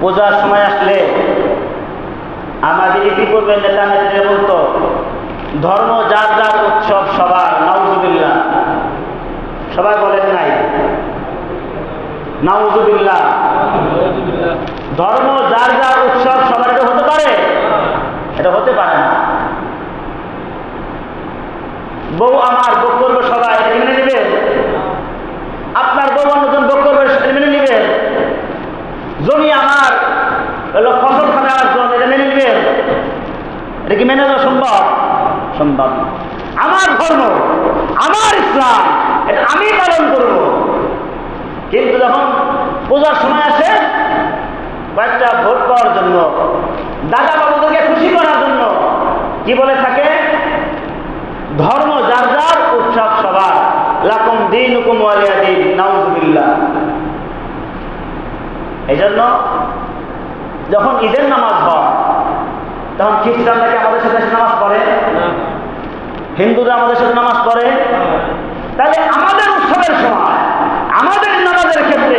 পূজার সময় আসলে আমাদের ইতিপূর্বে নেতা নেত্রী বলতো, ধর্ম যার যার উৎসব সবার, নাউজুবিল্লাহ। সবাই বলেন নাই? নাউজুবিল্লাহ। ধর্ম যার যার উৎসব সবার হতে পারে? এটা হতে পারে না। বউ আমার বক করব সবাই মেনে নেবেন? আপনার বউ অন্যজন বক করবে মেনে নেবেন? জমি আমার ফসল খাবে একজন এটা মেনে নেবেন। এটা কি মেনে নেওয়া সম্ভব? সম্ভব। আমার ধর্ম, আমার ইসলাম, এটা আমি পালন করব। কিন্তু যখন পূজার সময় আসে, কয়েকটা ভোট পাওয়ার জন্য, দাদা বাবুদেরকে খুশি করার জন্য, কি বলে থাকে? ধর্ম যার যার, উৎসব সবার। লাকুম দিন হুকুম ওয়ালিয়া দিন নাউজুবিল্লাহ। এই জন্য যখন ঈদের নামাজ হয়, তখন খ্রিস্টানরা কি আমাদের সাথে নামাজ পড়ে? হিন্দুরা আমাদের সাথে নামাজ পড়ে? তাহলে আমাদের উৎসবের সময়, আমাদের নামাজের ক্ষেত্রে,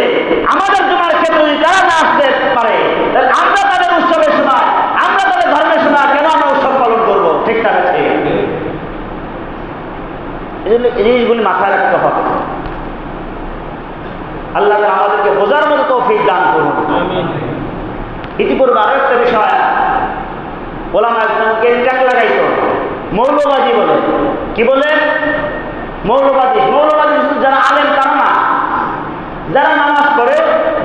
আমাদের জমার ক্ষেত্রে যদি তারা না আসতে পারে, তাহলে আমরা তাদের উৎসবের সময়, আমরা তাদের ধর্মের সময় কেন আমরা উৎসব পালন করব? আছে এই জন্য এই জিনিসগুলি মাথায় রাখতে হবে। আল্লাহ আমাদেরকে বোঝার মতো তৌফিক দান করুন। ইতিপূর্বে আরও একটা বিষয় ওলামা একজনকে ট্যাক লাগাইতো? মৌলবাদী বলে। কি বলে? মৌলবাদী। মৌলবাদী যারা আলেন তারা না। যারা নামাজ পড়ে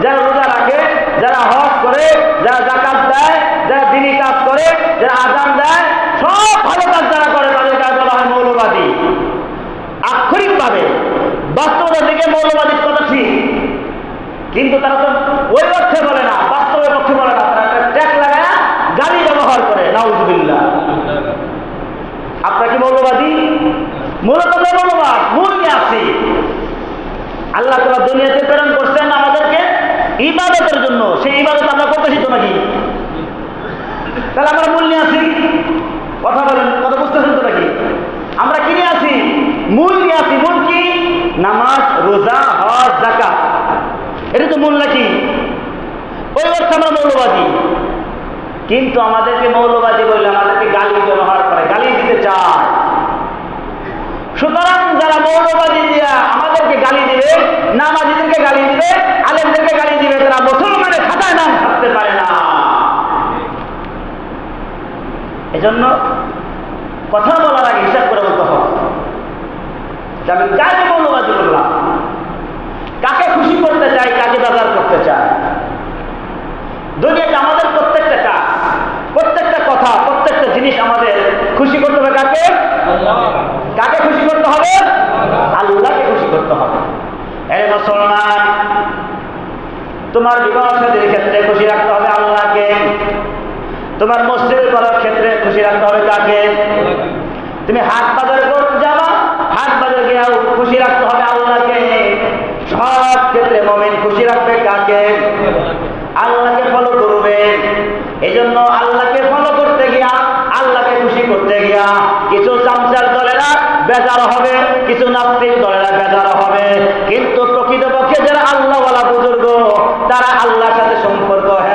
যারা রোজা রাখে যারা হজ করে যারা জাকাত দেয় যারা দিনী কাজ করে যারা আজান দেয় সব ভালো কাজ যারা করে তাদের কাজ বলা হয় মৌলবাদী আক্ষরিকভাবে বাস্তবতার দিকে মৌলবাদীর কথা ঠিক কিন্তু তারা তো ওই পক্ষে বলে না, বাস্তবের পক্ষে বলে না, তারা ট্যাগ লাগায় গাড়ি ব্যবহার করে, নাউজুবিল্লাহ। আপনার কি মৌলবাদী? মূলত মৌলবাদ মূল আসি আল্লাহ তালা দুনিয়াতে প্রেরণ করছেন আমাদেরকে ইবাদতের জন্য। সেই ইবাদত আমরা করতেছি তো নাকি? তাহলে আমরা মূল নিয়ে আসি কথা বলেন কথা বুঝতেছেন তো নাকি আমরা কি নিয়ে আসি মূল নিয়ে আসি মূল কি নামাজ রোজা হজ জাকাত এটা তো মূল নাকি? ওই অর্থে আমরা মৌলবাদী। কিন্তু আমাদেরকে মৌলবাদী বললে আমাদেরকে গালি ব্যবহার করে গালি দিতে চায়। সুতরাং যারা মৌলবাদী দিয়া আমাদেরকে গালি দিবে, নামাজিদেরকে গালি দিবে, আলেমদেরকে গালি দিবে, তারা মুসলমানের খাতায় নাম থাকতে পারে না। এজন্য কথা বলার আগে হিসাব করে বলতে হবে। আমি মৌলবাদী বললাম কাকে খুশি করতে চাই কাকে বাজার করতে চাই দুনিয়াতে আমাদের প্রত্যেকটা কাজ প্রত্যেকটা কথা প্রত্যেকটা জিনিস আমাদের খুশি করতে হবে কাকে কাকে খুশি করতে হবে? আল্লাহকে খুশি করতে হবে। মুসলমান, তোমার বিবাহ সাদীর ক্ষেত্রে খুশি রাখতে হবে আল্লাহকে। তোমার মসজিদ করার ক্ষেত্রে খুশি রাখতে হবে কাকে? তুমি হাত বাজার করতে যাবা হাট বাজার গিয়ে খুশি রাখতে হবে আল্লাহকে। সব ক্ষেত্রে মমিন খুশি রাখবে কাকে? আল্লাহকে ফলো করবে। এই জন্য আল্লাহকে ফলো করতে গিয়া, আল্লাহকে খুশি করতে গিয়া কিছু চামচার বেজার হবে, কিছু নাত্রিক দলেরা বেজার হবে। কিন্তু প্রকৃতপক্ষে যারা আল্লাহওয়ালা বুজুর্গ, তারা আল্লাহর সাথে সম্পর্ক হ্যাঁ